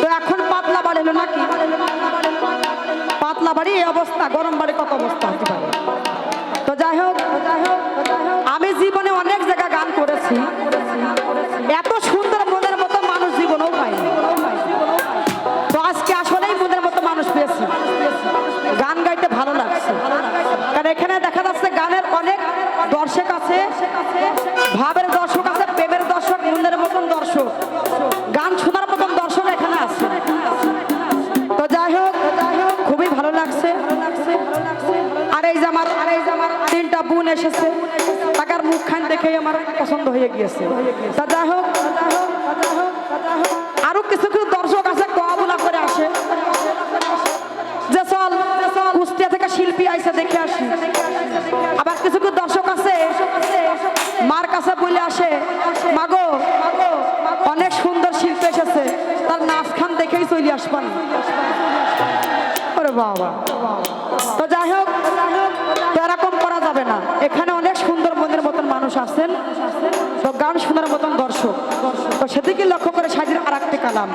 তো এখন পাতলা বাড়ি নাকি? পাতলা বাড়ি, এই অবস্থা, গরম বাড়ি, কত অবস্থা তো যাই হোক হোক। আরও কিছু কিছু দর্শক আছে, কোয়াবুলা করে আসে। যে চল কুষ্টিয়া থেকে শিল্পী আইসে দেখে আসি। আবার কিছু কিছু দর্শক আছে, মার কাছে বলে আসে, মাগো, অনেক সুন্দর শিল্পী এসেছে। তার নাচ খান দেখেই চলে আসবান ওরে বাবা। তো যাই হোক, তো এরকম করা যাবে না। এখানে অনেক সুন্দর মনের মতন মানুষ আছেন। তো গান শোনার মতন দর্শক। তো সেদিকে লক্ষ্য করে সাজির আর একটি কালাম।